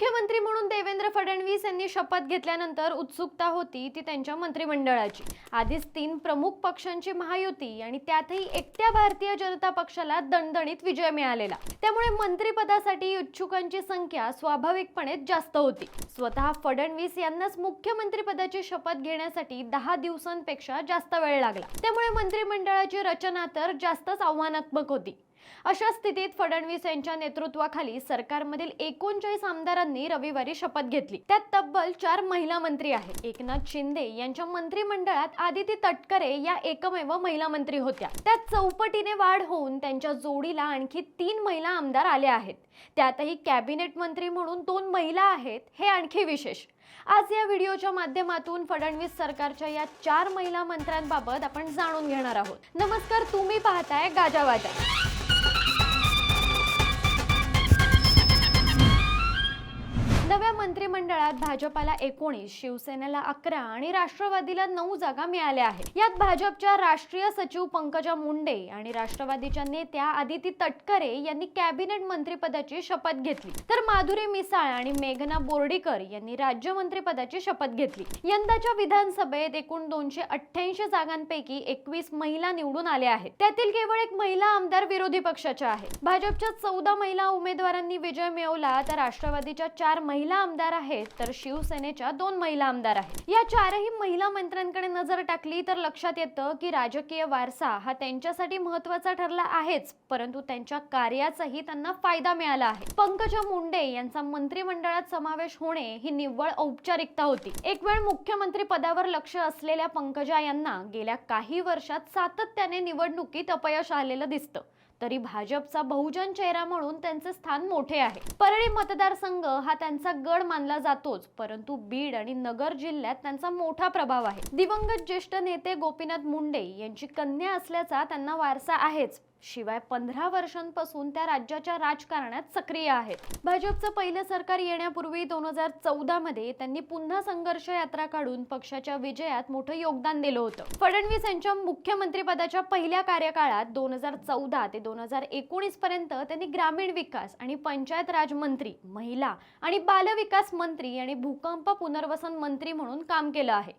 मुख्यमंत्री म्हणून देवेंद्र फडणवीस यांनी शपथ घेतल्यानंतर उत्सुकता होती ती त्यांच्या मंत्रिमंडळाची. आधीच तीन प्रमुख पक्षांची महायुती आणि त्यातही एकट्या भारतीय जनता पक्षाला दणदणीत विजय मिळालेला. त्यामुळे मंत्रिपदासाठी इच्छुकांची संख्या स्वाभाविकपणे जास्त होती. स्वतः फडणवीस यांनाच मुख्यमंत्रीपदाची शपथ घेण्यासाठी दहा दिवसांपेक्षा जास्त वेळ लागला. त्यामुळे मंत्रिमंडळाची रचना तर जास्तच आव्हानात्मक होती. अशा स्थितीत फडणवीस यांच्या नेतृत्वाखाली सरकारमधील एकोणचाळीस आमदारांनी रविवारी शपथ घेतली. त्यात तब्बल चार महिला मंत्री आहेत. एकनाथ शिंदे यांच्या मंत्रिमंडळात आदिती तटकरे या एकमेव महिला मंत्री होत्या. त्यात चौपटीने वाढ होऊन त्यांच्या जोडीला आणखी तीन महिला आमदार आल्या आहेत. त्यातही कॅबिनेट मंत्री म्हणून दोन महिला आहेत हे आणखी विशेष. आज या व्हिडिओच्या माध्यमातून फडणवीस सरकारच्या या चार महिला मंत्र्यांबाबत आपण जाणून घेणार आहोत. नमस्कार तुम्ही पाहताय गाजावाजा मंत्रिमंडळात भाजपाला एकोणीस शिवसेनेला अकरा आणि राष्ट्रवादीला नऊ जागा मिळाल्या आहेत. यात भाजपच्या राष्ट्रीय सचिव पंकजा मुंडे आणि राष्ट्रवादीच्या नेत्या आदिती तटकरे यांनी कॅबिनेट मंत्रिपदाची शपथ घेतली. तर माधुरी मिसाळ आणि मेघना बोर्डीकर यांनी राज्यमंत्रीपदाची शपथ घेतली. यंदाच्या विधानसभेत एकूण दोनशे अठ्ठ्याऐंशी जागांपैकी एकवीस महिला निवडून आल्या आहेत. त्यातील केवळ एक महिला आमदार विरोधी पक्षाच्या आहेत. भाजपच्या चौदा महिला उमेदवारांनी विजय मिळवला तर राष्ट्रवादीच्या चार महिला आमदार आहेत तर शिवसेनेच्या दोन महिला आमदार आहेत. या चारही महिला मंत्र्यांकडे नजर टाकली तर लक्षात येतं की राजकीय वारसा हा त्यांच्यासाठी महत्त्वाचा ठरला आहेच परंतु त्यांच्या कार्याचाही त्यांना फायदा मिळाला आहे. पंकजा मुंडे यांचा मंत्रिमंडळात समावेश होणे ही निव्वळ औपचारिकता होती. एक वेळ मुख्यमंत्री पदावर लक्ष असलेल्या पंकजा यांना गेल्या काही वर्षात सातत्याने निवडणुकीत अपयश आलेलं दिसतं. तरी भाजपचा बहुजन चेहरा म्हणून त्यांचे स्थान मोठे आहे. परळी मतदारसंघ हा त्यांचा गड मानला जातोच परंतु बीड आणि नगर जिल्ह्यात त्यांचा मोठा प्रभाव आहे. दिवंगत ज्येष्ठ नेते गोपीनाथ मुंडे यांची कन्या असल्याचा त्यांना वारसा आहेच. शिवाय पंधरा वर्षांपासून त्या राज्याच्या राजकारणात सक्रिय आहेत. भाजपचं पहिलं सरकार येण्यापूर्वी दोन हजार चौदा मध्ये त्यांनी पुन्हा संघर्ष यात्रा काढून पक्षाच्या विजयात मोठं योगदान दिलं होतं. फडणवीस यांच्या मुख्यमंत्री पदाच्या पहिल्या कार्यकाळात दोन हजार चौदा ते दोन हजार एकोणीस पर्यंत त्यांनी ग्रामीण विकास आणि पंचायत राज मंत्री महिला आणि बालविकास मंत्री आणि भूकंप पुनर्वसन मंत्री म्हणून काम केलं आहे.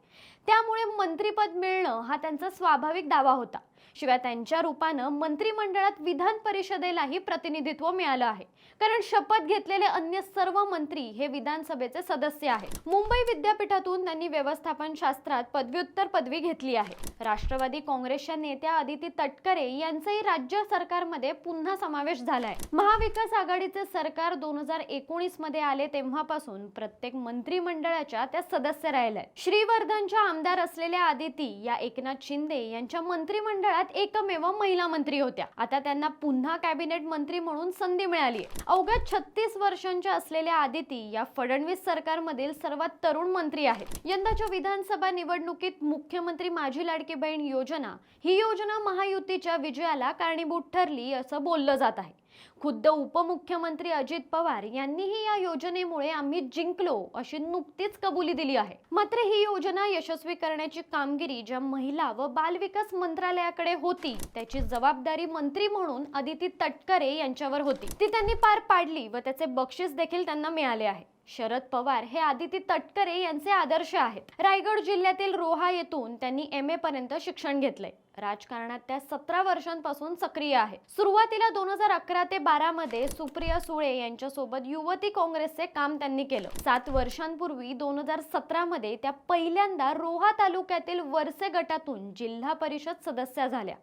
त्यामुळे मंत्रीपद मिळणं हा त्यांचा स्वाभाविक दावा होता. शिवाय त्यांच्या रूपानं मंत्रिमंडळात विधान परिषदेलाही प्रतिनिधित्व मिळालं आहे. कारण शपथ घेतलेले अन्य सर्व मंत्री हे विधानसभेचे सदस्य आहेत. मुंबई विद्यापीठातून त्यांनी व्यवस्थापन शास्त्रात पदव्युत्तर पदवी घेतली आहे. राष्ट्रवादी काँग्रेसच्या नेत्या आदिती तटकरे यांचाही राज्य सरकारमध्ये पुन्हा समावेश झालाय. महाविकास आघाडीचे सरकार दोन हजार एकोणीसमध्ये आले तेव्हापासून प्रत्येक मंत्रिमंडळाच्या त्या सदस्य राहिल्या श्रीवर्धनच्या आमदार असलेल्या आदिती या एकनाथ शिंदे यांच्या मंत्रिमंडळात एकमेव महिला मंत्री होत्या. आता त्यांना पुन्हा कॅबिनेट मंत्री म्हणून संधी मिळाली अवघ्या छत्तीस वर्षांच्या असलेल्या आदिती या फडणवीस सरकारमधील सर्वात तरुण मंत्री आहेत. यंदाच्या विधानसभा निवडणुकीत मुख्यमंत्री माझी लाडकी बहीण योजना ही योजना महायुतीच्या विजयाला कारणीभूत ठरली असं बोललं जात आहे. खुद्द उपमुख्यमंत्री अजित पवार यांनीही या योजनेमुळे आम्ही जिंकलो अशी नुकतीच कबुली दिली आहे. मात्र ही योजना यशस्वी करण्याची कामगिरी ज्या महिला व बालविकास मंत्रालयाकडे होती त्याची जबाबदारी मंत्री म्हणून अदिती तटकरे यांच्यावर होती. ती त्यांनी पार पाडली व त्याचे बक्षीस देखील त्यांना मिळाले आहे. शरद पवार हे आदिती तटकरे यांचे आदर्श आहेत. रायगड जिल्ह्यातील रोहा येथून त्यांनी एम ए पर्यंत शिक्षण घेतलंय. राजकारणात त्या सतरा वर्षांपासून सक्रिय आहे. सुरुवातीला दोन हजार अकरा ते बारा मध्ये सुप्रिया सुळे यांच्यासोबत युवती काँग्रेसचे काम त्यांनी केलं. सात वर्षांपूर्वी दोन हजार सतरा मध्ये त्या पहिल्यांदा रोहा तालुक्यातील वरसे गटातून जिल्हा परिषद सदस्य झाल्या.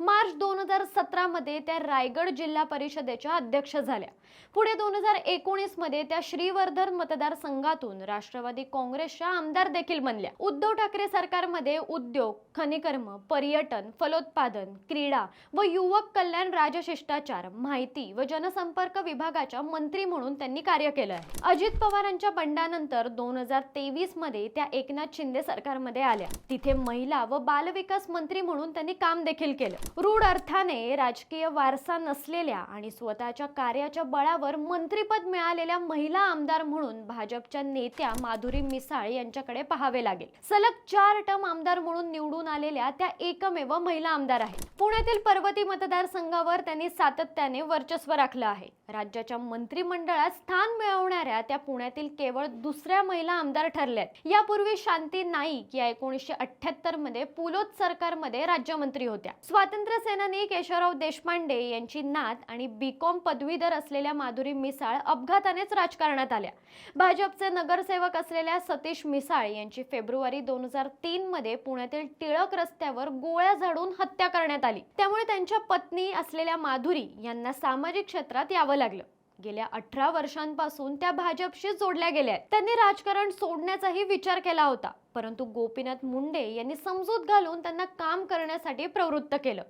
मार्च दोन हजार सतरा मध्ये त्या रायगड जिल्हा परिषदेच्या अध्यक्ष झाल्या. पुढे दोन हजार एकोणीसमध्ये त्या श्रीवर्धन मतदारसंघातून राष्ट्रवादी काँग्रेसच्या आमदार देखील बनल्या. उद्धव ठाकरे सरकारमध्ये उद्योग खनिकर्म पर्यटन फलोत्पादन क्रीडा व युवक कल्याण राजशिष्टाचार माहिती व जनसंपर्क विभागाच्या मंत्री म्हणून त्यांनी कार्य केलं आहे अजित पवारांच्या बंडानंतर दोन हजार तेवीसमध्ये त्या एकनाथ शिंदे सरकारमध्ये आल्या. तिथे महिला व बालविकास मंत्री म्हणून त्यांनी काम देखील केलं. रूढ अर्थाने राजकीय वारसा नसलेल्या आणि स्वतःच्या कार्याच्या बळावर मंत्रीपद मिळालेल्या महिला आमदार म्हणून भाजपच्या नेत्या माधुरी मिसाळ यांच्याकडे पाहावे लागेल. सलग चार टर्म आमदार म्हणून निवडून आलेल्या त्या एकमेव महिला आमदार आहेत. पुण्यातील पर्वती मतदारसंघावर त्यांनी सातत्याने वर्चस्व राखलं आहे. राज्याच्या मंत्रिमंडळात स्थान मिळवणाऱ्या त्या पुण्यातील केवळ दुसऱ्या महिला आमदार ठरल्या यापूर्वी शांती नाईक या एकोणीसशे अठ्याहत्तरमध्ये पुलोत सरकारमध्ये राज्यमंत्री होत्या. स्वातंत्र्य सेनानी केशवराव देशपांडे यांची नात आणि बीकॉम पदवीधर असलेल्या माधुरी मिसाळ अपघातानेच राजकारणात आल्या. भाजपचे नगरसेवक असलेल्या सतीश मिसाळ यांची फेब्रुवारी दोन हजार तीन मध्ये पुण्यातील टिळक रस्त्यावर गोळ्या झाडून हत्या करण्यात आली. त्यामुळे त्यांच्या पत्नी असलेल्या माधुरी यांना सामाजिक क्षेत्रात यावं लागलं. गेल्या अठरा वर्षांपासून त्या भाजपशी जोडल्या गेल्या त्यांनी राजकारण सोडण्याचाही विचार केला होता. परंतु गोपीनाथ मुंडे यांनी समजूत घालून त्यांना काम करण्यासाठी प्रवृत्त केलं.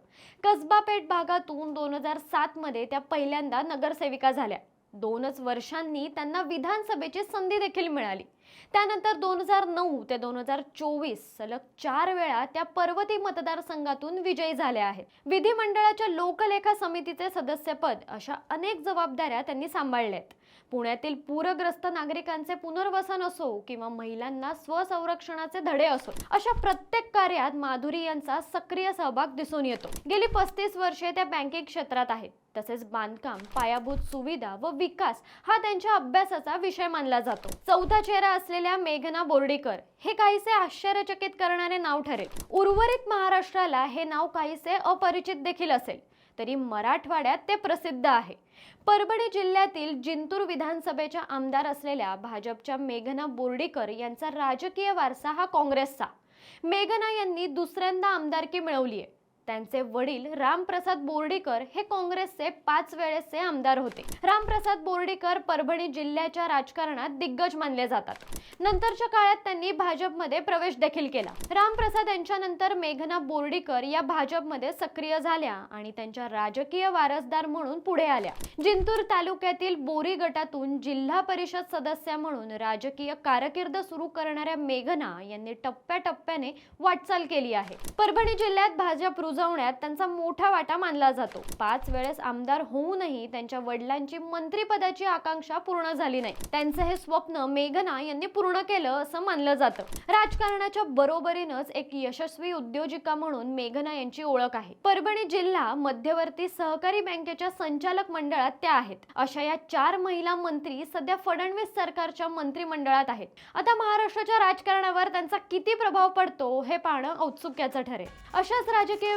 कसबा पेठ भागातून दोन हजार सात मध्ये त्या पहिल्यांदा नगरसेविका झाल्या. दोनच वर्षांनी त्यांना विधानसभेची संधी देखील मिळाली. त्यानंतर दोन हजार नऊ ते दोन हजार चोवीस सलग चार वेळा त्या पर्वती मतदारसंघातून विजयी झाल्या आहेत. विधिमंडळाच्या लोकलेखा समितीचे सदस्यपद अशा अनेक जबाबदाऱ्या त्यांनी सांभाळल्या आहेत पुण्यातील पूरग्रस्त नागरिकांचे पुनर्वसन असो किंवा महिलांना स्वसंरक्षणाचे धडे असो अशा प्रत्येक कार्यात माधुरी यांचा सक्रिय सहभाग दिसून येतो. गेली पस्तीस वर्षे त्या बँकिंग क्षेत्रात आहेत तसेच बांधकाम पायाभूत सुविधा व विकास हा त्यांच्या अभ्यासाचा विषय मानला जातो. चौथा चेहरा असलेल्या मेघना बोर्डीकर हे काहीसे आश्चर्यचकित करणारे नाव ठरेल. उर्वरित महाराष्ट्राला हे नाव काहीसे अपरिचित देखील असेल. तरी मराठवाड्यात ते प्रसिद्ध आहे. परभणी जिल्ह्यातील जिंतूर विधानसभेच्या आमदार असलेल्या भाजपच्या मेघना बोर्डीकर यांचा राजकीय वारसा हा काँग्रेसचा. मेघना यांनी दुसऱ्यांदा आमदारकी मिळवली आहे त्यांचे वडील रामप्रसाद बोर्डीकर हे काँग्रेसचे पाच वेळेसचे आमदार होते. रामप्रसाद बोर्डीकर परभणी जिल्ह्याच्या राजकारणात दिग्गज मानले जातात. नंतरच्या काळात त्यांनी भाजपमध्ये प्रवेश देखील केला. रामप्रसाद यांच्यानंतर मेघना बोर्डीकर या भाजपमध्ये सक्रिय झाल्या आणि त्यांच्या राजकीय वारसदार म्हणून पुढे आल्या. जिंतूर तालुक्यातील बोरी गटातून जिल्हा परिषद सदस्य म्हणून राजकीय कारकीर्द सुरू करणाऱ्या मेघना यांनी टप्प्याटप्प्याने वाटचाल केली आहे. परभणी जिल्ह्यात भाजप रुजवण्यात त्यांचा मोठा वाटा मानला जातो. पाच वेळेस आमदार होऊनही त्यांच्या वडिलांची मंत्रीपदाची आकांक्षा पूर्ण झाली नाही. त्यांचं हे स्वप्न मेघना यांनी पूर्ण केलं असं मानलं जातं. राजकारणाच्या बरोबरीनंच एक यशस्वी उद्योजिका म्हणून मेघना यांची ओळख आहे. परभणी जिल्हा मध्यवर्ती सहकारी बँकेच्या संचालक मंडळात त्या आहेत. अशा या चार महिला मंत्री सध्या फडणवीस सरकारच्या मंत्रिमंडळात आहेत. आता महाराष्ट्राच्या राजकारणावर त्यांचा किती प्रभाव पडतो हे पाहणं औत्सुक्याचं ठरेल. अशाच राजकीय